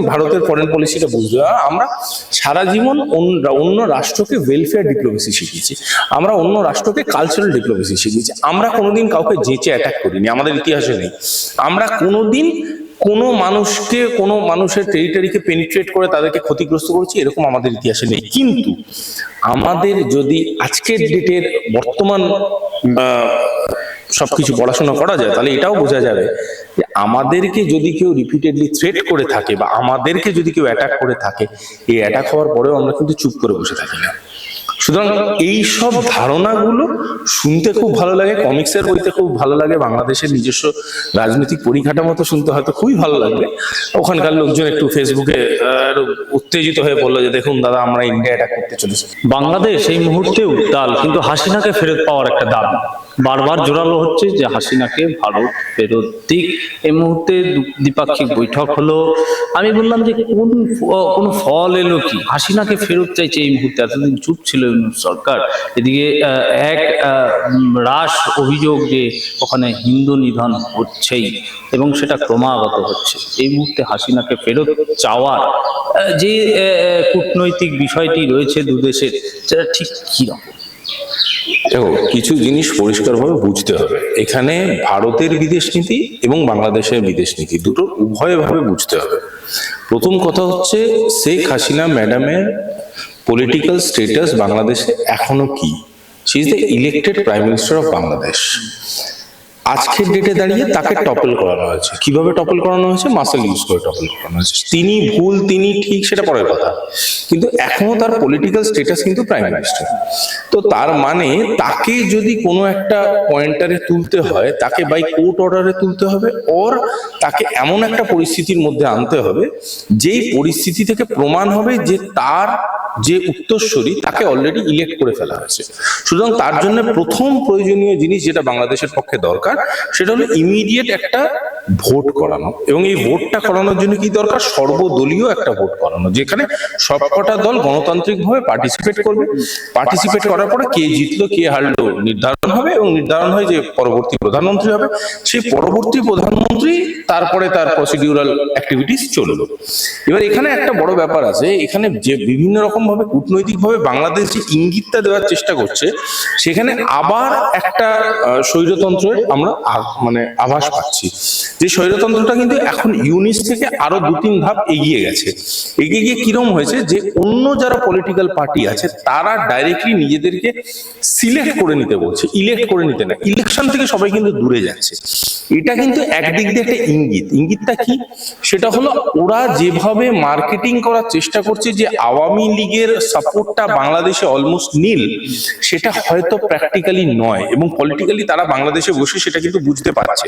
ভারতের ফরেন পলিসিটা বুঝতে আমরা সারা জীবন অন্য রাষ্ট্রকে ওয়েলফেয়ার ডিপ্লোমেসি শিখিয়েছি। আমরা অন্য রাষ্ট্রকে কালচারাল ডিপ্লোমেসি শিখিয়েছি। আমরা কোনোদিন কাউকে যেচে অ্যাটাক করিনি, আমাদের ইতিহাসে নেই। আমরা কোনোদিন কোনো মানুষকে, কোনো মানুষের টেরিটারিকে পেনিট্রেট করে তাদেরকে ক্ষতিগ্রস্ত করেছি, এরকম আমাদের ইতিহাসে নেই। কিন্তু আমাদের যদি আজকের ডেটের বর্তমান সবকিছু পড়াশোনা করা যায় তাহলে এটাও বোঝা যাবে যে আমাদেরকে যদি কেউ রিপিটেডলি থ্রেট করে থাকে বা আমাদেরকে যদি কেউ অ্যাটাক করে থাকে এই অ্যাটাক হওয়ার পরেও আমরা কিন্তু চুপ করে বসে থাকি না। সুতরাং এই সব ধারণাগুলো শুনতে খুব ভালো লাগে কমিক্সের বইতে খুব ভালো লাগে বাংলাদেশের নিজস্ব রাজনৈতিক পরিকাঠামো তো শুনতে হয়তো খুবই ভালো লাগবে। ওখানকার লোকজন একটু ফেসবুকে উত্তেজিত হয়ে বলল যে দেখুন দাদা আমরা ইন্ডিয়া অ্যাটাক করতে চলেছি। বাংলাদেশ এই মুহূর্তে উত্তাল কিন্তু হাসিনাকে ফেরত পাওয়ার একটা দাবি। বারবার জোরালো হচ্ছে যে হাসিনাকে ভারত ফেরত দিক। এই মুহূর্তে দ্বিপাক্ষিক বৈঠক হলো। আমি বললাম যে কোন কোন ফল এলো কি? হাসিনাকে ফেরত চাইছে এই মুহূর্তে এতদিন চুপ ছিল সরকার। এদিকে এক রাস অভিযোগ যে ওখানে হিন্দু নিধন হচ্ছেই এবং সেটা ক্রমাগত হচ্ছে। এই মুহূর্তে হাসিনাকে ফেরত চাওয়ার যে কূটনৈতিক বিষয়টি রয়েছে দুদেশের, সেটা ঠিক কি রকম দেখো, কিছু জিনিস পরিষ্কারভাবে বুঝতে হবে। এখানে ভারতের বিদেশ নীতি এবং বাংলাদেশের বিদেশ নীতি দুটো উভয়ভাবে বুঝতে হবে। প্রথম কথা হচ্ছে, শেখ হাসিনা ম্যাডামের পলিটিক্যাল স্টেটাস বাংলাদেশে এখনও কি? She is elected prime minister of Bangladesh আজকের ডেটে দাঁড়িয়ে তাকে টপল করানো হয়েছে। কীভাবে টপল করানো হয়েছে? মাসেল ইউজ করে টপল করানো হয়েছে। তিনি ভুল তিনি ঠিক সেটা পরের কথা। কিন্তু এখনও তার পলিটিক্যাল স্টেটাস কিন্তু প্রাইম মিনিস্টার তো তার মানে তাকে যদি কোনো একটা পয়েন্টারে তুলতে হয় তাকে বাই কোর্ট অর্ডারে তুলতে হবে ওর তাকে এমন একটা পরিস্থিতির মধ্যে আনতে হবে যেই পরিস্থিতি থেকে প্রমাণ হবে যে তার যে উত্তরস্বরী তাকে অলরেডি ইলেক্ট করে ফেলা হয়েছে। সুতরাং তার জন্য প্রথম প্রয়োজনীয় জিনিস যেটা বাংলাদেশের পক্ষে দরকার, সেটা হলো ইমিডিয়েট একটা ভোট করানো এবং এই ভোটটা করানোর জন্য কি দরকার? সর্বদলীয় একটা ভোট করানো, যেখানে সবকটা দল গণতান্ত্রিকভাবে পার্টিসিপেট করবে। পার্টিসিপেট করার পরে কে জিতলো, কে হারলো নির্ধারণ হবে এবং নির্ধারণ হয় যে পরবর্তী প্রধানমন্ত্রী হবে। সেই পরবর্তী প্রধানমন্ত্রী তারপরে তার প্রসিডিউরাল অ্যাক্টিভিটিস চলল এবার এখানে একটা বড় ব্যাপার আছে, এখানে যে বিভিন্ন রকম ভাবে কূটনৈতিক ভাবে বাংলাদেশ যে ইঙ্গিতটা দেওয়ার চেষ্টা করছে, সেখানে আবার একটা স্বৈরতন্ত্রের আমরা মানে আভাস পাচ্ছি। যে স্বৈরতন্ত্রটা কিন্তু এখন ইউনিস থেকে আরও দু তিন ধাপ এগিয়ে গেছে। এগিয়ে গিয়ে কিরম হয়েছে যে অন্য যারা পলিটিক্যাল পার্টি আছে, তারা ডাইরেক্টলি নিজেদেরকে সিলেক্ট করে নিতে বলছে ইলেক্ট করে নিতে না ইলেকশন থেকে সবাই কিন্তু দূরে যাচ্ছে। এটা কিন্তু একদিক দিয়ে একটা ইঙ্গিত। ইঙ্গিতটা কি? সেটা হলো ওরা যেভাবে মার্কেটিং করার চেষ্টা করছে যে আওয়ামী লীগের সাপোর্টটা বাংলাদেশে অলমোস্ট নীল সেটা হয়তো প্র্যাকটিক্যালি নয় এবং পলিটিক্যালি তারা বাংলাদেশে বসে সেটা কিন্তু বুঝতে পারছে।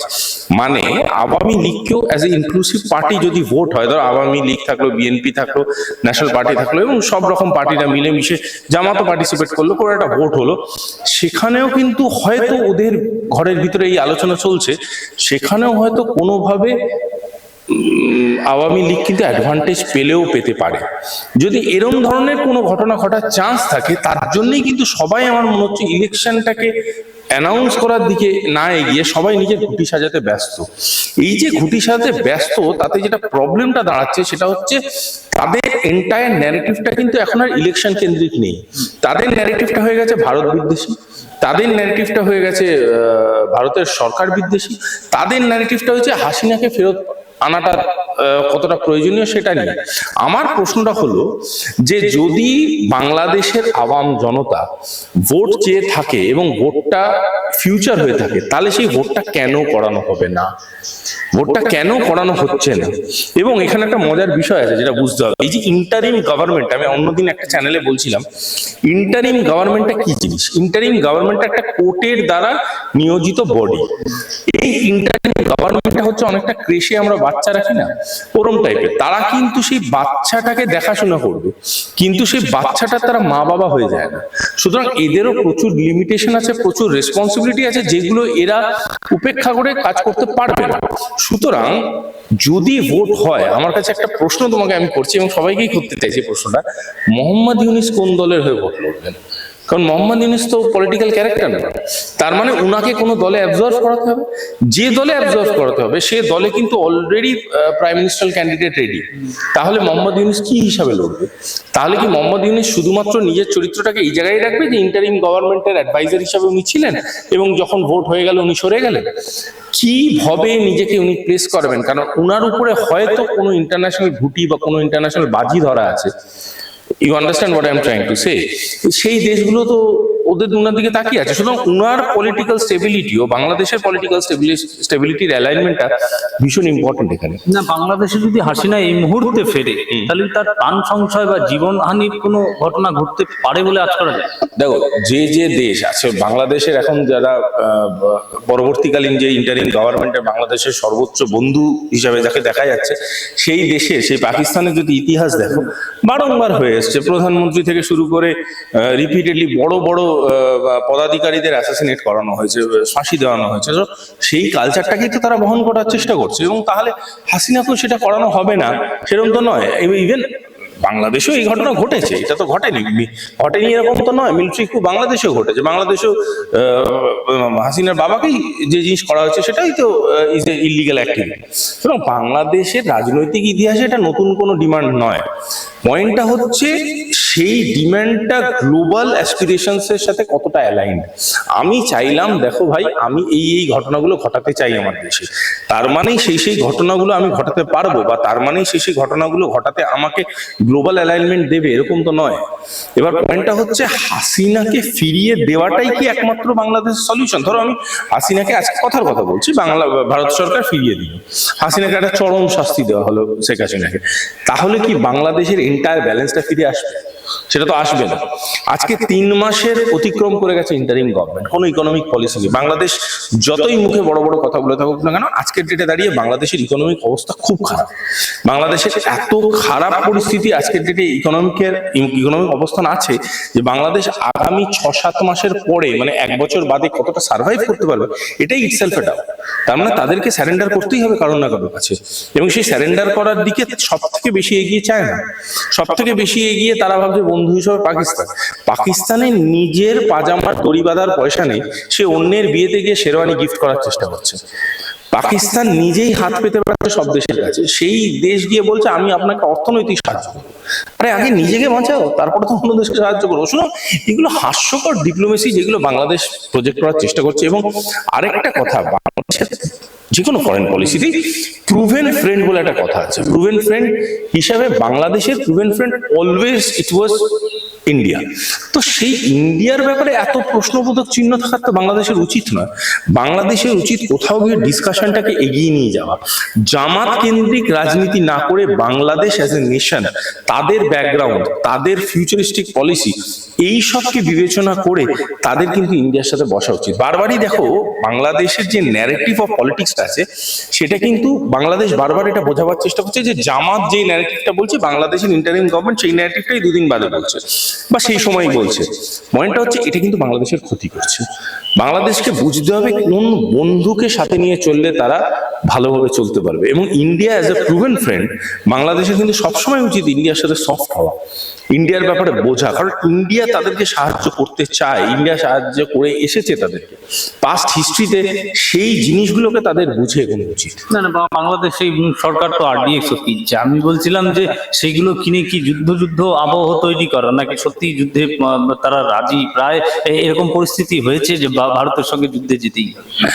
মানে আওয়ামী লীগকেও অ্যাজ এ ইনক্লুসিভ পার্টি যদি ভোট হয়, ধরো আওয়ামী লীগ থাকল বিএনপি থাকল ন্যাশনাল পার্টি থাকল এবং সব রকম পার্টিরা মিলেমিশে জামাতও পার্টিসিপেট করল করে একটা ভোট হলো, সেখানেও কিন্তু হয়তো ওদের ঘরের ভিতরে এই আলোচনা চলছে, সেখানেও হয়তো কোনোভাবে আওয়ামী লীগ কিন্তু অ্যাডভান্টেজ পেলেও পেতে পারে। যদি এরম ধরনের কোনো ঘটনা ঘটার চান্স থাকে, তার জন্যই কিন্তু সবাই আমার মনে হচ্ছে ইলেকশনটাকে অ্যানাউন্স করার দিকে না এগিয়ে সবাই নিজের ঘুটি সাজাতে ব্যস্ত। এই যে ঘুটি সাজাতে ব্যস্ত, তাতে যেটা প্রবলেমটা দাঁড়াচ্ছে সেটা হচ্ছে তাদের এন্টায়ার ন্যারেটিভটা কিন্তু এখন আর ইলেকশন কেন্দ্রিক নেই। তাদের ন্যারেটিভটা হয়ে গেছে ভারত বিদ্বেষী। তাদের ন্যারেটিভটা হয়ে গেছে ভারতের সরকার বিদ্বেষী। তাদের ন্যারেটিভটা হয়েছে হাসিনাকে ফেরত আনাটা কতটা প্রয়োজনীয় সেটা নিয়ে। আমার প্রশ্নটা হলো যে যদি বাংলাদেশের আওয়াম জনতা ভোট চেয়ে থাকে এবং ভোটটা ফিউচার হয়ে থাকে তাহলে সেই ভোটটা কেন করানো হবে না? ভোটটা কেন করানো হচ্ছে না? এবং এখানে একটা মজার বিষয় আছে যেটা বুঝতে হবে। এই যে ইন্টারিম গভর্নমেন্ট আমি অন্যদিন একটা চ্যানেলে বলছিলাম ইন্টারিম গভর্নমেন্টটা কি জিনিস? ইন্টারিম গভর্নমেন্টটা একটা কোর্টের দ্বারা নিয়োজিত বডি এই ইন্টারিম গভর্নমেন্টটা হচ্ছে অনেকটা ক্রেশে আমরা বাচ্চা রাখি না ওরম টাইপের তারা কিন্তু সেই বাচ্চাটাকে দেখাশোনা করবে কিন্তু সেই বাচ্চাটা তারা মা বাবা হয়ে যায় না। সুতরাং এদেরও প্রচুর লিমিটেশন আছে প্রচুর রেসপন্সিবিলিটি আছে যেগুলো এরা উপেক্ষা করে কাজ করতে পারবে না। সুতরাং যদি ভোট হয়, আমার কাছে একটা প্রশ্ন তোমাকে আমি করছি এবং সবাইকেই করতে চাইছি প্রশ্নটা, মোহাম্মদ ইউনিস কোন দলের হয়ে ভোট লড়বেন? কারণ মোহাম্মদ ইউনুস তো পলিটিক্যাল ক্যারেক্টার না। তার মানে উনাকে কোনো দলে অ্যাবজর্ভ করাতে হবে। যে দলে অ্যাবজর্ভ করাতে হবে, সে দলে কিন্তু already prime minister candidate ready তাহলে মোহাম্মদ ইউনুস কি হিসাবে লড়বে? তাহলে কি মোহাম্মদ ইউনুস শুধুমাত্র নিজের চরিত্রটাকে এই জায়গায় রাখবে যে ইন্টারিম গভর্নমেন্টের অ্যাডভাইজার হিসাবে উনি ছিলেন এবং যখন ভোট হয়ে গেল উনি সরে গেলেন? কীভাবে নিজেকে উনি প্লেস করবেন? কারণ উনার উপরে হয়তো কোনো ইন্টারন্যাশনাল ঘুটি বা কোনো ইন্টারন্যাশনাল বাজি ধরা আছে। You understand what I am trying to say সেই দেশগুলো তো ওদের উনার দিকে তাকিয়ে আছে। সুতরাং উনার পলিটিক্যাল স্টেবিলিটি ও বাংলাদেশের পলিটিক্যাল স্টেবিলিটির অ্যালাইনমেন্টটা ভীষণ ইম্পর্টেন্ট এখানে। না বাংলাদেশে যদি হাসিনা এই মুহূর্তে ফেরে তাহলে তার প্রাণ সংশয় বা জীবনহানির কোনো ঘটনা ঘটতে পারে বলে আজ করা যায়। দেখো যে যে দেশ আছে বাংলাদেশের এখন যারা পরবর্তীকালীন যে ইন্টারিম গভর্নমেন্টের বাংলাদেশের সর্বোচ্চ বন্ধু হিসাবে যাকে দেখা যাচ্ছে সেই দেশে সেই পাকিস্তানের যদি ইতিহাস দেখো বারংবার হয়ে এসছে। প্রধানমন্ত্রী থেকে শুরু করে রিপিটেডলি বড় বড় পদাধিকারীদের অ্যাসাসিনেট করানো হয়েছে, ফাঁসি দেওয়ানো হয়েছে। তো সেই কালচারটাকেই তো তারা বহন করার চেষ্টা করছে এবং তাহলে হাসিনাকেও সেটা করানো হবে না, সেরকম তো নয়। ইভেন বাংলাদেশেও এই ঘটনা ঘটেছে, এটা তো ঘটেনি। ঘটেনি এরকম তো নয় মিলিটারি খুব বাংলাদেশেও ঘটেছে। বাংলাদেশেও হাসিনার বাবাকেই যে জিনিস করা হয়েছে, সেটাই তো ইজ এ ইলিগাল অ্যাক্টিভিটি সুতরাং বাংলাদেশের রাজনৈতিক ইতিহাসে এটা নতুন কোনো ডিমান্ড নয়। পয়েন্টটা হচ্ছে সেই ডিমান্ডটা গ্লোবাল অ্যাসপিরেশনস এর সাথে কতটা অ্যালাইন আমি চাইলাম, দেখো ভাই, আমি এই এই ঘটনাগুলো ঘটাতে চাই আমার দেশে। তার মানেই সেই সেই ঘটনাগুলো আমি ঘটাতে পারব বা তার মানেই সেই সেই ঘটনাগুলো ঘটাতে আমাকে গ্লোবাল অ্যালাইনমেন্ট দেবে, এরকম তো নয়। এবার পয়েন্টটা হচ্ছে হাসিনাকে ফিরিয়ে দেওয়াটাই কি একমাত্র বাংলাদেশ সলিউশন ধরো আমি হাসিনাকে আজকে কথার কথা বলছি, বাংলা, ভারত সরকার ফিরিয়ে দিল। হাসিনাকে একটা চরম শাস্তি দেওয়া হলো শেখ হাসিনাকে। তাহলে কি বাংলাদেশের এন্টায়ার ব্যালেন্সটা ফিরে আসবে? সেটা তো আসবে না। আজকে তিন মাসের অতিক্রম করে গেছে ইন্টারিম গভর্নমেন্ট কোনো ইকোনমিক পলিসি নেই। বাংলাদেশ যতই মুখে বড় বড় কথা বলে থাকুক না কেন, আজকের ডেটে দাঁড়িয়ে বাংলাদেশের ইকোনমিক অবস্থা খুব খারাপ। বাংলাদেশের এত খারাপ পরিস্থিতি আজকের ডেটে ইকোনমিকের ইকোনমিক অবস্থান আছে যে বাংলাদেশ আগামী ছ সাত মাসের পরে মানে এক বছর বাদে কতটা সার্ভাইভ করতে পারবে, এটাই ইটসেলফ এটা তার মানে তাদেরকে স্যারেন্ডার করতেই হবে কারণ না কারোর কাছে। এবং সেই স্যারেন্ডার করার দিকে সব থেকে বেশি এগিয়ে চায় না। সব থেকে বেশি এগিয়ে তারা ভাবছে বন্ধু হিসেবে পাকিস্তান। পাকিস্তানে নিজের পাজামার দড়ি বাঁধার পয়সা নেই, সে অন্যের বিয়েতে গিয়ে শেরওয়ানি গিফট করার চেষ্টা করছে। পাকিস্তান নিজেই হাত পেতে পারছে সব দেশের কাছে। সেই দেশ গিয়ে বলছে, আমি আপনাকে অর্থনৈতিক সাহায্য করব। আরে, আগে নিজেকে বাঁচাও, তারপরে তো অন্য দেশকে সাহায্য করব। শুনো এগুলো হাস্যকর ডিপ্লোমেসি যেগুলো বাংলাদেশ প্রজেক্ট করার চেষ্টা করছে। এবং আরেকটা কথা, বাংলাদেশের যে কোনো ফরেন পলিসিতেই প্রুভেন ফ্রেন্ড বলে একটা কথা আছে। প্রুভেন ফ্রেন্ড হিসাবে বাংলাদেশের proven friend always it was India তো সেই ইন্ডিয়ার ব্যাপারে এত প্রশ্নবোধক চিহ্ন থাকার তো বাংলাদেশের উচিত নয়। বাংলাদেশের উচিত কোথাও গিয়ে ডিসকাশনটাকে এগিয়ে নিয়ে যাওয়া। জামাত কেন্দ্রিক রাজনীতি না করে বাংলাদেশ অ্যাজ এ নেশন তাদের ব্যাকগ্রাউন্ড তাদের ফিউচারিস্টিক পলিসি এই সবকে বিবেচনা করে তাদের কিন্তু ইন্ডিয়ার সাথে বসা উচিত। বারবারই দেখো, বাংলাদেশের যে ন্যারেটিভ অফ পলিটিক্সটা আছে, সেটা কিন্তু বাংলাদেশ বারবার এটা বোঝাবার চেষ্টা করছে যে জামাত যে ন্যারেটিভটা বলছে, বাংলাদেশের ইন্টারিম গভর্নমেন্ট সেই ন্যারেটিভটাই দুদিন বাদে বলছে। বা সেই সময়ই বলছে। পয়েন্টটা হচ্ছে, এটা কিন্তু বাংলাদেশের ক্ষতি করছে। বাংলাদেশকে বুঝতে হবে কোন বন্ধুকে সাথে নিয়ে চললে তারা ভালোভাবে চলতে পারবে। এবং India as a proven friend বাংলাদেশের কিন্তু সবসময় উচিত ইন্ডিয়ার সাথে সফট হওয়া। ইন্ডিয়ার ব্যাপারে বোঝা। কারণ ইন্ডিয়া তাদেরকে সাহায্য করতে চায় ইন্ডিয়া সাহায্য করে এসেছে তাদেরকে। পাস্ট হিস্ট্রিতে সেই জিনিসগুলোকে তাদের বুঝে এগোনো উচিত। না না বাংলাদেশ সেই সরকার তো আরডিএক্স কিনছে আমি বলছিলাম যে সেইগুলো কিনে কি যুদ্ধ যুদ্ধ আবহ তৈরি করা? নাকি সত্যি যুদ্ধে তারা রাজি? প্রায় এরকম পরিস্থিতি হয়েছে যে বা- ভারতের সঙ্গে যুদ্ধে যেতেই হবে।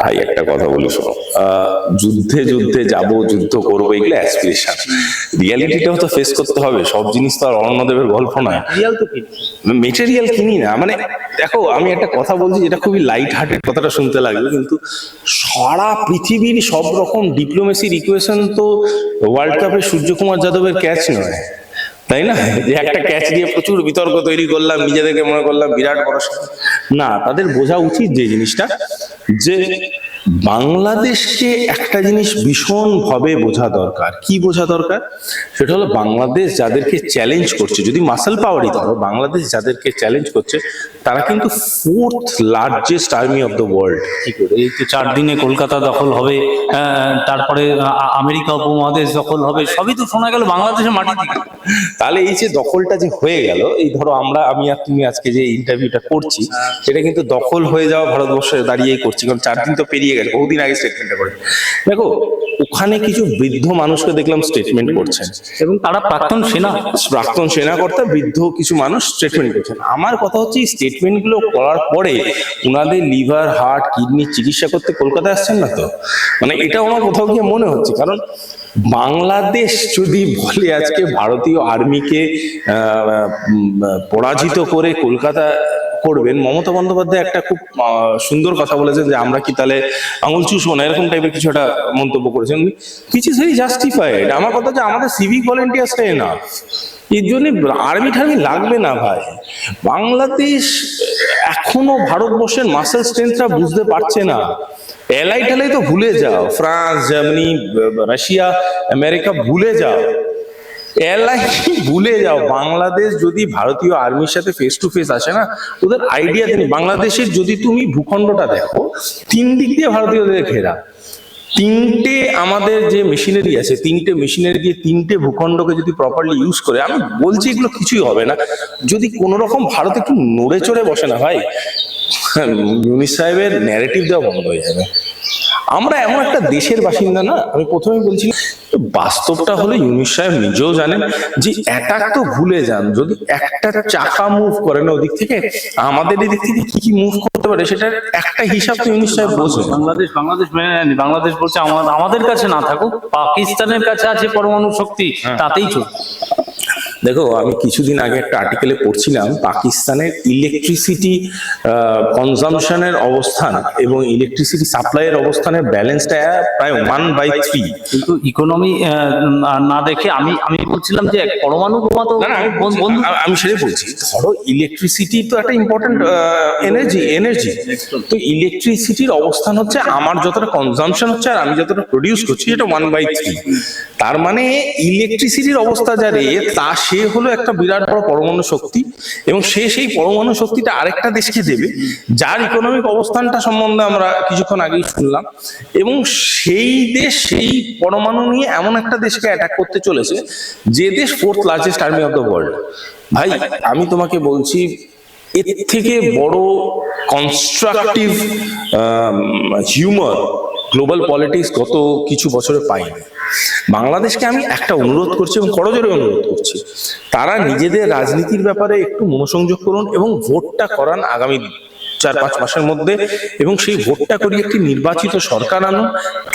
ভাই একটা কথা বলি শোনো। আহ, যুদ্ধে যুদ্ধে যাব যুদ্ধ করব এগুলো অ্যাসপিরেশন রিয়ালিটিটাও তো ফেস করতে হবে সব জিনিস তো আর অরণ্যদেবের গল্প নয়। মেটেরিয়াল কিনি। না মানে দেখো আমি একটা কথা বলছি যেটা খুবই লাইট হার্টেড কথাটা শুনতে লাগবে কিন্তু সারা পৃথিবীর সব রকম ডিপ্লোমেসির ইকুয়েশন তো ওয়ার্ল্ড কাপে সূর্যকুমার যাদবের ক্যাচ নয়। তাই না? যে একটা ক্যাচ দিয়ে প্রচুর বিতর্ক তৈরি করলাম নিজেদেরকে মনে করলাম বিরাট বড় না তাদের বোঝা উচিত যে জিনিসটা যে বাংলাদেশকে একটা জিনিস ভীষণ ভাবে বোঝা দরকার। কি বোঝা দরকার? সেটা হলো বাংলাদেশ যাদেরকে চ্যালেঞ্জ করছে যদি মাসেল পাওয়ারই ধরো বাংলাদেশ যাদেরকে চ্যালেঞ্জ করছে তারা কিন্তু fourth largest army of the world কি করে এই তো চার দিনে কলকাতা দখল হবে আহ, তারপরে আমেরিকা উপমহাদেশ দখল হবে সবই তো শোনা গেল বাংলাদেশের মাটি তাহলে এই যে দখলটা যে হয়ে গেল এই ধরো আমরা আমি আর তুমি আজকে যে ইন্টারভিউটা করছি সেটা কিন্তু দখল হয়ে যাওয়া ভারতবর্ষে দাঁড়িয়েই করছি কারণ চার দিন তো পেরিয়ে গেছে বহুদিন আগে স্টেটমেন্টটা করে দেখো ওখানে কিছু বৃদ্ধ মানুষকে দেখলাম স্টেটমেন্ট করছেন। এবং তারা প্রাক্তন সেনা। প্রাক্তন সেনা সেনাকর্তা বৃদ্ধ কিছু মানুষ স্টেটমেন্ট করছেন। আমার কথা হচ্ছে এই স্টেটমেন্টগুলো করার পরে ওনাদের লিভার হার্ট কিডনি চিকিৎসা করতে কলকাতায় আসছেন না তো? মানে এটা আমার কোথাও গিয়ে মনে হচ্ছে। কারণ বাংলাদেশ যদি বলে আজকে ভারতীয় আর্মিকে পরাজিত করে কলকাতা করবেন মমতা বন্দ্যোপাধ্যায় একটা খুব সুন্দর কথা বলেছেন যে আমরা কি তাহলে আঙুল চুষবো না, এরকম টাইপের কিছু একটা মন্তব্য করেছেন। উইচ ইজ ভেরি জাস্টিফাইড আমার কথা যে আমাদের সিভিক ভলেন্টিয়ার্সটাই না এর জন্য আর্মি টার্মি লাগবে না ভাই। বাংলাদেশ এখনও ভারতবর্ষের মাসেল স্ট্রেংথটা বুঝতে পারছে না। এলাই টেলাই তো ভুলে যাও। ফ্রান্স জার্মানি রাশিয়া আমেরিকা ভুলে যাও। এলাই ভুলে যাও, বাংলাদেশ যদি ভারতীয় আর্মির সাথে ফেস টু ফেস আসে না, ওদের আইডিয়া নেই বাংলাদেশের যদি তুমি ভূখণ্ডটা দেখো, তিন দিক দিয়ে ভারতীয়দের ঘেরা। তিনটে আমাদের যে মেশিনারি আছে, তিনটে মেশিনারি দিয়ে তিনটে ভূখণ্ডকে যদি প্রপারলি ইউজ করে, আমি বলছি এগুলো কিছুই হবে না। যদি কোনো রকম ভারত একটু নড়ে চড়ে বসে না, ভাই, ইউনিস সাহেবের ন্যারেটিভ দেওয়া বন্ধ হয়ে যাবে। আমরা এমন একটা দেশের বাসিন্দা না, আমি প্রথমেই বলছিলাম বাস্তবটা হলো ইউনিশ সাহেব নিজেও জানেন যে অ্যাটাক তো ভুলে যান যদি একটা চাকা মুভ করে না ওদিক থেকে আমাদের এদিক থেকে কি কি মুভ করতে পারে সেটার একটা হিসাব তো ইউনিশ সাহেব বোঝেন। বাংলাদেশ বাংলাদেশ মেনে নেয়নি বাংলাদেশ বলছে আমাদের কাছে না থাকুক পাকিস্তানের কাছে আছে পরমাণু শক্তি তাতেই চলবে। দেখো আমি কিছুদিন আগে একটা আর্টিকেলে পড়ছিলাম পাকিস্তানের ইলেকট্রিসিটি কনজামশনের অবস্থান এবং ইলেকট্রিসিটি সাপ্লাইয়ের অবস্থানের ব্যালেন্সটা প্রায় ওয়ান বাই থ্রি কিন্তু ইকোনমি না দেখে আমি আমি বলছিলাম যে পরমাণু বোমা তো আমি সেটাই বলছি ধরো ইলেকট্রিসিটি তো একটা ইম্পর্টেন্ট এনার্জি এনার্জি তো ইলেকট্রিসিটির অবস্থান হচ্ছে আমার যতটা কনজাম্পশন হচ্ছে আর আমি যতটা প্রডিউস করছি এটা ওয়ান বাই থ্রি তার মানে ইলেকট্রিসিটির অবস্থা যা রে তা সে হলো একটা বিরাট বড় পরমাণু শক্তি এবং সে সেই পরমাণু শক্তিটা আরেকটা দেশকে দেবে, যার ইকোনমিক অবস্থানটা সম্বন্ধে আমরা কিছুক্ষণ আগেই শুনলাম এবং সেই দেশ সেই পরমাণু নিয়ে এমন একটা দেশকে অ্যাটাক করতে চলেছে যে দেশ fourth largest army of the world ভাই, আমি তোমাকে বলছি, এর থেকে বড় কনস্ট্রাকটিভ হিউমার গ্লোবাল পলিটিক্স গত কিছু বছরে পাইনি। বাংলাদেশকে আমি একটা অনুরোধ করছি এবং করজোরে অনুরোধ করছি, তারা নিজেদের রাজনীতির ব্যাপারে একটু মনোসংযোগ করুন এবং ভোটটা করান আগামী চার পাঁচ মাসের মধ্যে এবং সেই ভোটটা করি একটি নির্বাচিত সরকার আনুন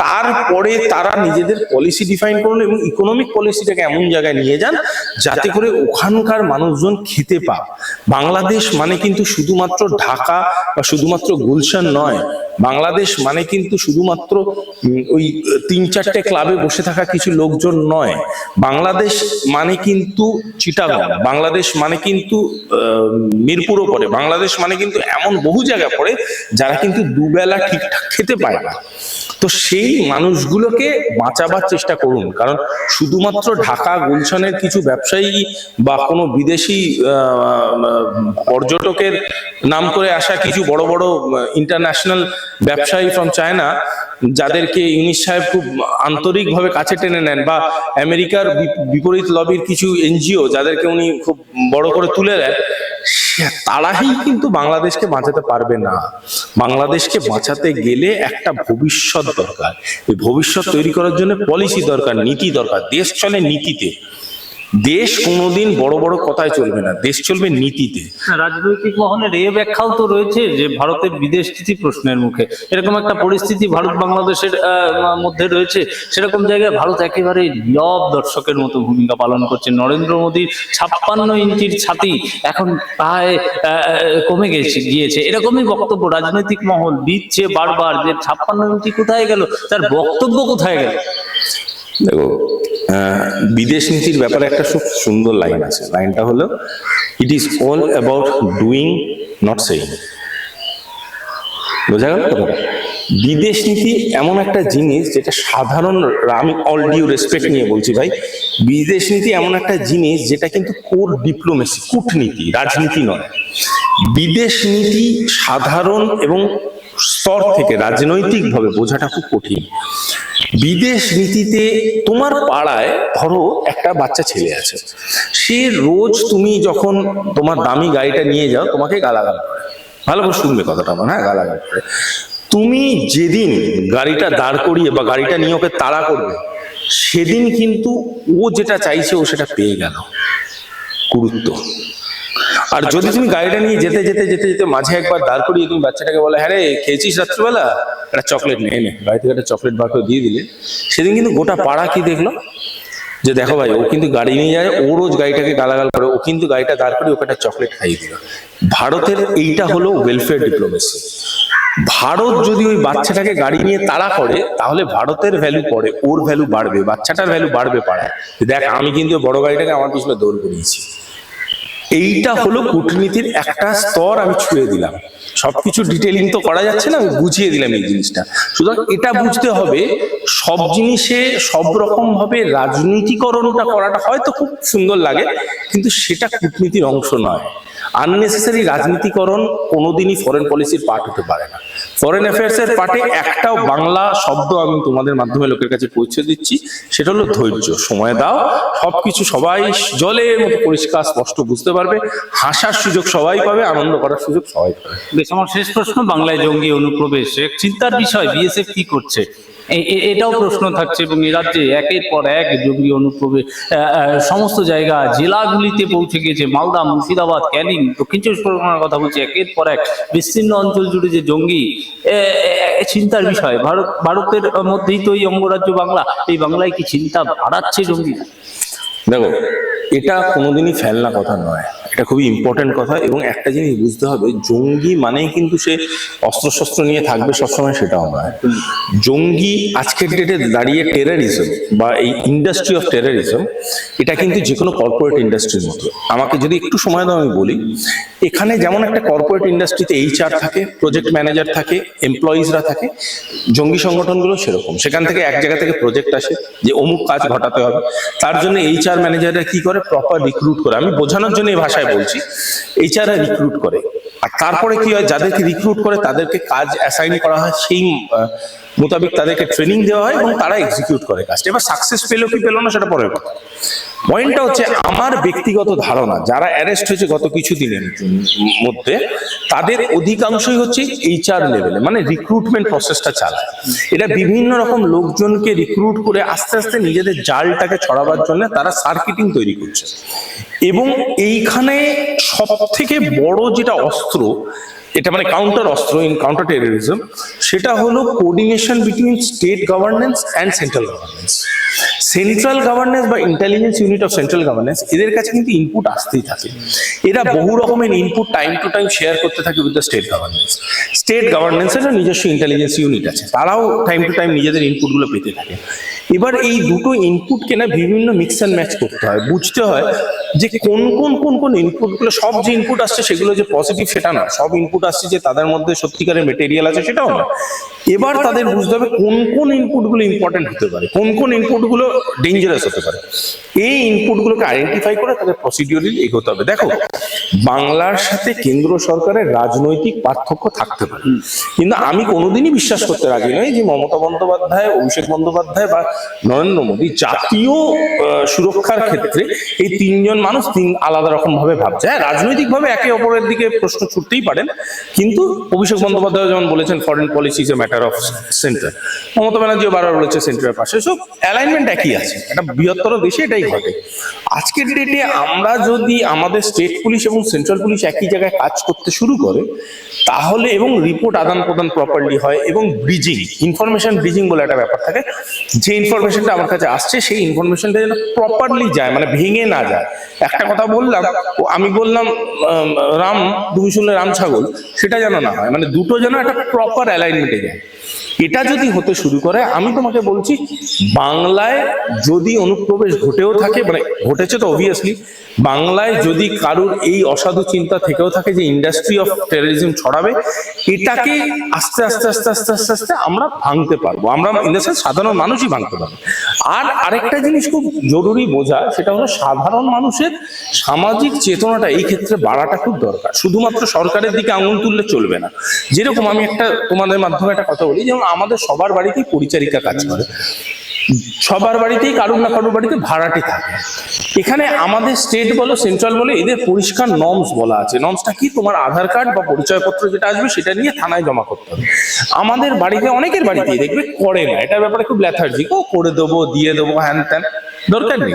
তারপরে তারা নিজেদের পলিসি ডিফাইন করুন এবং ইকোনমিক পলিসিটাকে এমন জায়গায় নিয়ে যান যাতে করে ওখানকার মানুষজন খেতে পাক। বাংলাদেশ মানে কিন্তু শুধুমাত্র ঢাকা বা শুধুমাত্র গুলশান নয়, বাংলাদেশ মানে কিন্তু শুধুমাত্র ওই তিন চারটে ক্লাবে বসে থাকা কিছু লোকজন নয়। বাংলাদেশ মানে কিন্তু চিটাগং, বাংলাদেশ মানে কিন্তু মিরপুরও পড়ে বাংলাদেশ মানে কিন্তু এমন বহু জায়গা পড়ে যারা কিন্তু দুবেলা ঠিকঠাক খেতে পায় না। তো সেই মানুষগুলোকে বাঁচাবার চেষ্টা করুন। কারণ শুধুমাত্র ঢাকা গুলশানের কিছু ব্যবসায়ী বা কোনো বিদেশি পর্যটকের নাম করে আসা কিছু বড় বড় ইন্টারন্যাশনাল ব্যবসায়ী ফ্রম চায়না যাদেরকে ইউনিস সাহেব খুব আন্তরিকভাবে কাছে টেনে নেন বা আমেরিকার বিপরীত লবির কিছু এনজিও যাদেরকে উনি খুব বড় করে তুলে দেন তারাই কিন্তু বাংলাদেশকে বাঁচাতে পারবে না। বাংলাদেশকে বাঁচাতে গেলে একটা ভবিষ্যৎ দরকার। এই ভবিষ্যৎ তৈরি করার জন্য পলিসি দরকার, নীতি দরকার, দেশ চলে নীতিতে। দেশ কোনোদিন বড় বড় কথায় চলবে না দেশ চলবে নীতিতে। হ্যাঁ, রাজনৈতিক মহলের এ ব্যাখ্যাও তো রয়েছে যে ভারতের বিদেশ নীতি প্রশ্নের মুখে। এরকম একটা পরিস্থিতি ভারত বাংলাদেশের মধ্যে রয়েছে। সেরকম জায়গায় ভারত একেবারে নীরব দর্শকের মতো ভূমিকা পালন করছে। নরেন্দ্র মোদীর ছাপ্পান্ন ইঞ্চির ছাতি এখন প্রায় কমে গেছে গিয়েছে। এরকমই বক্তব্য রাজনৈতিক মহল দিচ্ছে বারবার যে ছাপ্পান্ন ইঞ্চি কোথায় গেল? তার বক্তব্য কোথায় গেল? দেখো বিদেশ নীতির ব্যাপারে একটা খুব সুন্দর লাইন আছে। লাইনটা হলো it is all about doing not saying বোঝা গেল? বিদেশ নীতি এমন একটা জিনিস যেটা সাধারণ, আমি অল ডিউ রেসপেক্ট নিয়ে বলছি ভাই, বিদেশ নীতি এমন একটা জিনিস যেটা কিন্তু কোর ডিপ্লোমেসি কূটনীতি, রাজনীতি নয়। বিদেশ নীতি সাধারণ এবং স্তর থেকে রাজনৈতিকভাবে বোঝাটা খুব কঠিন। বিদেশ নীতিতে তোমার পাড়ায় ধরো একটা বাচ্চা ছেলে আছে। সে রোজ তুমি যখন তোমার দামি গাড়িটা নিয়ে যাও, তোমাকে গালাগাল করে। ভালো করে শুনবে কথাটা আমার হ্যাঁ? গালাগাল করে। তুমি যেদিন গাড়িটা দাঁড় করিয়ে বা গাড়িটা নিয়ে ওকে তাড়া করবে, সেদিন কিন্তু ও যেটা চাইছে, ও সেটা পেয়ে গেল। গুরুত্ব। আর যদি তুমি গাড়িটা নিয়ে যেতে যেতে যেতে যেতে মাঝে একবার দাঁড় করিয়ে তুমি বাচ্চাটাকে বলে হ্যাঁ রে, খেয়েছিস রাত্রিবেলা? একটা চকলেট নিয়ে নে। গাড়ি থেকে একটা চকলেট বার করে দিয়ে দিলে। সেদিন কিন্তু গোটা পাড়া কি দেখল? যে দেখো ভাই, ও কিন্তু গাড়ি নিয়ে যায়, ও রোজ গাড়িটাকে গালাগাল করে, ও কিন্তু গাড়িটা দাঁড় করে ওকে একটা চকলেট খাইয়ে দিল। ভারতের এইটা হলো ওয়েলফেয়ার ডিপ্লোমেসি ভারত যদি ওই বাচ্চাটাকে গাড়ি নিয়ে তাড়া করে, তাহলে ভারতের ভ্যালু পড়ে ওর ভ্যালু বাড়বে, বাচ্চাটার ভ্যালু বাড়বে পাড়ায়। দেখ, আমি কিন্তু বড় গাড়িটাকে আমার পিছনে দৌড় করিয়েছি। এইটা হলো কূটনীতির একটা স্তর আমি ছুঁয়ে দিলাম। সবকিছু ডিটেলিং তো করা যাচ্ছে না, আমি বুঝিয়ে দিলাম এই জিনিসটা। সুতরাং এটা বুঝতে হবে, সব জিনিসে সব রকম ভাবে রাজনীতিকরণটা করাটা হয়তো খুব সুন্দর লাগে, কিন্তু সেটা কূটনীতির অংশ নয়। আননেসেসারি রাজনীতিকরণ কোনোদিনই ফরেন পলিসির পার্ট হতে পারে না। ফরেন অ্যাফেয়ার্স এর পার্টে একটাও বাংলা শব্দ আমি তোমাদের মাধ্যমে লোকের কাছে পৌঁছে দিচ্ছি সেটা হলো ধৈর্য। সময় দাও সবকিছু সবাই জলে মতো পরিষ্কার স্পষ্ট বুঝতে পারবে। হাসার সুযোগ সবাই পাবে আনন্দ করার সুযোগ সবাই পাবে। বেশ আমার শেষ প্রশ্ন বাংলায় জঙ্গি অনুপ্রবেশ। এক চিন্তার বিষয় বিএসএফ কি করছে? এটাও প্রশ্ন থাকছে এবং এ রাজ্যে একের পর এক জঙ্গি অনুপ্রবেশ সমস্ত জায়গা জেলাগুলিতে পৌঁছে গিয়েছে মালদা মুর্শিদাবাদ ক্যানিং দক্ষিণ চব্বিশ পরগনার কথা বলছি একের পর এক। বিস্তীর্ণ অঞ্চল জুড়ে যে জঙ্গি চিন্তার বিষয়। ভারত ভারতের মধ্যেই তো এই অঙ্গরাজ্য বাংলা। এই বাংলায় কি চিন্তা বাড়াচ্ছে জঙ্গি? দেখো এটা কোনোদিনই ফেলনা কথা নয়। এটা খুবই ইম্পর্টেন্ট কথা এবং একটা জিনিস বুঝতে হবে, জঙ্গি মানেই কিন্তু সে অস্ত্রশস্ত্র নিয়ে থাকবে সবসময় সেটাও নয়। জঙ্গি আজকের ডেটে দাঁড়িয়ে টেরারিজম বা এই ইন্ডাস্ট্রি অফ টেরারিজম এটা কিন্তু যে কোনো কর্পোরেট ইন্ডাস্ট্রির মতো। আমাকে যদি একটু সময় দাও আমি বলি, এখানে যেমন একটা কর্পোরেট ইন্ডাস্ট্রিতে এইচআর থাকে প্রজেক্ট ম্যানেজার থাকে এমপ্লয়িজরা থাকে, জঙ্গি সংগঠনগুলো সেরকম। সেখান থেকে এক জায়গা থেকে প্রজেক্ট আসে যে অমুক কাজ ঘটাতে হবে। তার জন্য এইচআর ম্যানেজাররা কি করে? প্রপার রিক্রুট করে। আমি বোঝানোর জন্য এই ভাষায় বলছি এইচআর রিক্রুট করে। আর তারপরে কি হয়, যাদেরকে রিক্রুট করে, তাদেরকে কাজ অ্যাসাইন করা হয় সেই মোতাবেক তাদেরকে ট্রেনিং দেওয়া হয় এবং তারা এক্সিকিউট করে কাজটা। এবার সাকসেস পেল কি পেল না সেটা পরের কথা। পয়েন্টটা হচ্ছে আমার ব্যক্তিগত ধারণা, যারা অ্যারেস্ট হয়েছে গত কিছু দিনের মধ্যে, তাদের অধিকাংশই হচ্ছে এইচআর লেভেলে মানে রিক্রুটমেন্ট প্রসেসটা চালায়। এটা বিভিন্ন রকম লোকজনকে রিক্রুট করে আস্তে আস্তে নিজেদের জালটাকে ছড়াবার জন্য তারা সার্কিটিং তৈরি করছে। এবং এইখানে সব থেকে বড় যেটা অস্ত্র এটা মানে কাউন্টার অস্ত্র ইন কাউন্টার টেরোরিজম সেটা হলো coordination between state governance and central governance central governance বা intelligence unit of central governance এদের কাছে কিন্তু ইনপুট আসতেই থাকে। এরা বহু রকমের input time to time share করতে থাকে with the state governance state গভর্নেন্সেরও নিজস্ব ইন্টেলিজেন্স ইউনিট আছে। তারাও টাইম টু টাইম নিজেদের ইনপুটগুলো পেতে থাকে। এবার এই দুটো ইনপুটকে না বিভিন্ন মিক্স অ্যান্ড ম্যাচ করতে হয়। বুঝতে হয় যে কোন কোন কোন কোন ইনপুটগুলো সব যে ইনপুট আসছে সেগুলো যে পজিটিভ সেটা না। সব ইনপুট আসছে যে তাদের মধ্যে সত্যিকারের মেটেরিয়াল আছে, সেটাও না। এবার তাদের বুঝতে হবে কোন কোন ইনপুটগুলো ইম্পর্টেন্ট হতে পারে, কোন কোন ইনপুটগুলো ডেঞ্জারাস হতে পারে। এই ইনপুটগুলোকে আইডেন্টিফাই করে তাদের প্রসিডিওরলি এগোতে হবে। দেখো, বাংলার সাথে কেন্দ্র সরকারের রাজনৈতিক পার্থক্য থাকতে পারে। কিন্তু আমি কোনোদিনই বিশ্বাস করতে রাজি নই যে মমতা বন্দ্যোপাধ্যায়, অভিষেক বন্দ্যোপাধ্যায় বা নরেন্দ্র মোদী জাতীয় সুরক্ষার ক্ষেত্রে এই তিনজন মানুষ তিন আলাদা রকম ভাবে ভাবছে। হ্যাঁ রাজনৈতিক ভাবে একে অপরের দিকে প্রশ্ন ছুটতেই পারেন, কিন্তু অভিষেক বন্দ্যোপাধ্যায় যেমন বলেছেন foreign policy is a matter of centre Mamata ব্যানার্জিও বারবার বলেছে সেন্টারের পাশে। সব অ্যালাইনমেন্ট একই আছে। একটা বৃহত্তর দেশে এটাই ঘটে। আজকের ডেটে আমরা যদি আমাদের স্টেট পুলিশ এবং সেন্ট্রাল পুলিশ একই জায়গায় কাজ করতে শুরু করে, তাহলে এবং রিপোর্ট আদান প্রদান প্রপারলি হয় এবং ব্রিজিং ইনফরমেশন ব্রিজিং বলে একটা ব্যাপার থাকে, যে ইনফরমেশনটা আমার কাছে আসছে, সেই ইনফরমেশনটা যেন প্রপারলি যায় মানে ভেঙে না যায়। একটা কথা বললাম আমি বললাম রাম, তুমি শুনলে রাম ছাগল, সেটা যেন না হয় মানে দুটো যেন একটা প্রপার অ্যালাইনমেন্টে যায়। এটা যদি হতে শুরু করে, আমি তোমাকে বলছি, বাংলায় যদি অনুপ্রবেশ ঘটেও থাকে মানে ঘটেছে তো অবভিয়াসলি বাংলায় যদি কারুর এই অসাধু চিন্তা থেকেও থাকে যে ইন্ডাস্ট্রি অফ টেরোরিজম ছড়াবে, এটাকে আস্তে আস্তে আস্তে আস্তে আস্তে আস্তে আমরা ভাঙতে পারব। আমরা ইন সাধারণ মানুষই ভাঙতে পারব। আর আরেকটা জিনিস খুব জরুরি বোঝা, সেটা হলো সাধারণ মানুষের সামাজিক চেতনাটা এই ক্ষেত্রে বাড়াটা খুব দরকার। শুধুমাত্র সরকারের দিকে আঙুল তুললে চলবে না। যেরকম আমি একটা তোমাদের মাধ্যমে একটা কথা বলি, যেমন আমাদের সবার বাড়িতেই পরিচারিকা কাজ করে। সবার বাড়িতেই, কারুর না কারুর বাড়িতে ভাড়াটি থাকে। এখানে আমাদের স্টেট বলো সেন্ট্রাল বলো, এদের পরিষ্কার নর্মস বলা আছে। নর্মসটা কি? তোমার আধার কার্ড বা পরিচয়পত্র যেটা আসবে, সেটা নিয়ে থানায় জমা করতে হবে। আমাদের বাড়িতে, অনেকের বাড়িতেই দেখবে, করে না। এটার ব্যাপারে খুব ল্যাথার্জিক ও, করে দেবো, দিয়ে দেবো, হ্যান ত্যান। দরকার নেই।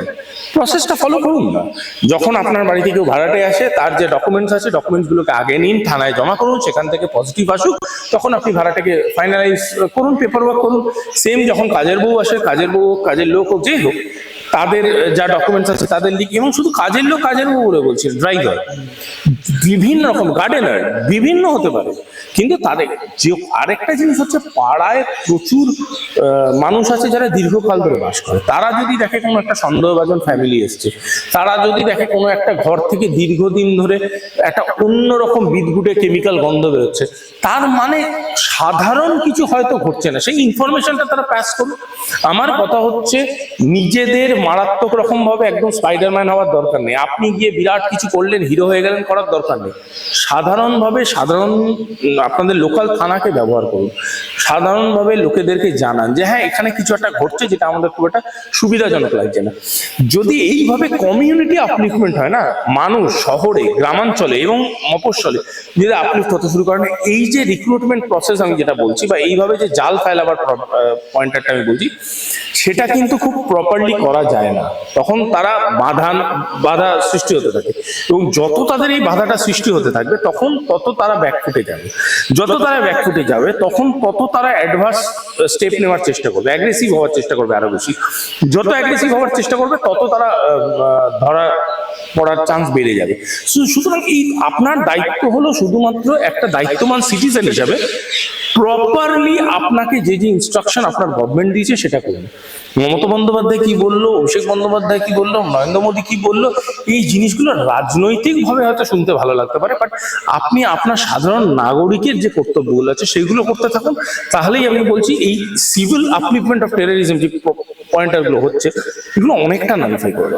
প্রসেসটা ফলো করুন। না যখন আপনার বাড়িতে কেউ ভাড়াটে আসে, তার যে ডকুমেন্টস আছে ডকুমেন্টসগুলোকে আগে নিন, থানায় জমা করুন, সেখান থেকে পজিটিভ আসুক। তখন আপনি ভাড়াটাকে ফাইনালাইজ করুন পেপার ওয়ার্ক করুন। সেম যখন কাজের বউ আসে, কাজের বউ কাজের লোক হোক, যেই হোক তাদের যা ডকুমেন্টস আছে তাদের লিখ, এবং শুধু কাজের লোক, কাজের উপরে বলে বলছি ড্রাইভার বিভিন্ন রকম গার্ডেনার বিভিন্ন হতে পারে। কিন্তু তাদের যে আরেকটা জিনিস হচ্ছে, পাড়ায় প্রচুর মানুষ আছে যারা দীর্ঘকাল ধরে বাস করে। তারা যদি দেখে কোনো একটা সন্দেহভাজন ফ্যামিলি এসছে, তারা যদি দেখে কোনো একটা ঘর থেকে দীর্ঘদিন ধরে একটা অন্যরকম বিদগুটে কেমিক্যাল গন্ধ বেরোচ্ছে, তার মানে সাধারণ কিছু হয়তো ঘটছে না। সেই ইনফরমেশনটা তারা পাস করুন আমার কথা হচ্ছে, নিজেদের মারাত্মক রকম ভাবে একদম স্পাইডারম্যান হওয়ার দরকার নেই। আপনি গিয়ে বিরাট কিছু করলেন হিরো হয়ে গেলেন করার দরকার নেই। সাধারণভাবে সাধারণ, আপনাদের লোকাল থানাকে ব্যবহার করুন। সাধারণভাবে লোকেদেরকে জানান যে হ্যাঁ এখানে কিছু একটা ঘটছে যেটা আমাদের খুব একটা সুবিধাজনক লাগছে না। যদি এইভাবে কমিউনিটি আপলিফমেন্ট হয় না, মানুষ, শহরে, গ্রামাঞ্চলে এবং মফস্বলে, যদি আপলিফ্ট হতে শুরু করেন, এই যে রিক্রুটমেন্ট প্রসেস আমি যেটা বলছি বা এইভাবে যে জাল ফাইল ফেলাবার পয়েন্টারটা আমি বলছি, সেটা কিন্তু খুব প্রপারলি করা যায় না। তখন তারা বাধা বাধা সৃষ্টি হতে থাকে। এবং যত তাদের এই বাধাটা সৃষ্টি হতে থাকবে, তখন তত তারা ব্যাকফুটে যাবে। যত তারা ব্যাকফুটে যাবে, তখন তত তারা অ্যাডভান্স স্টেপ নেওয়ার চেষ্টা করবে। অ্যাগ্রেসিভ হওয়ার চেষ্টা করবে আরও বেশি। যত অ্যাগ্রেসিভ হওয়ার চেষ্টা করবে, তত তারা ধরা পড়ার চান্স বেড়ে যাবে। সুতরাং এই আপনার দায়িত্ব হলো শুধুমাত্র একটা দায়িত্বমান সিটিজেন হিসাবে প্রপারলি আপনাকে যে যে ইনস্ট্রাকশন আপনার গভর্নমেন্ট দিয়েছে সেটা করুন মমতা বন্দ্যোপাধ্যায় কি বলল, অভিষেক বন্দ্যোপাধ্যায় কি বলল, নরেন্দ্র মোদী কি বলল, এই জিনিসগুলো রাজনৈতিক ভাবে হয়তো শুনতে ভালো লাগতে পারে বাট আপনি আপনার সাধারণ নাগরিকের যে কর্তব্যগুলো আছে সেগুলো করতে থাকুন তাহলেই আমি বলছি, এই সিভিল আপলিফমেন্ট অফ টেরোরিজম যে পয়েন্টারগুলো হচ্ছে, এগুলো অনেকটা নালিফাই করে।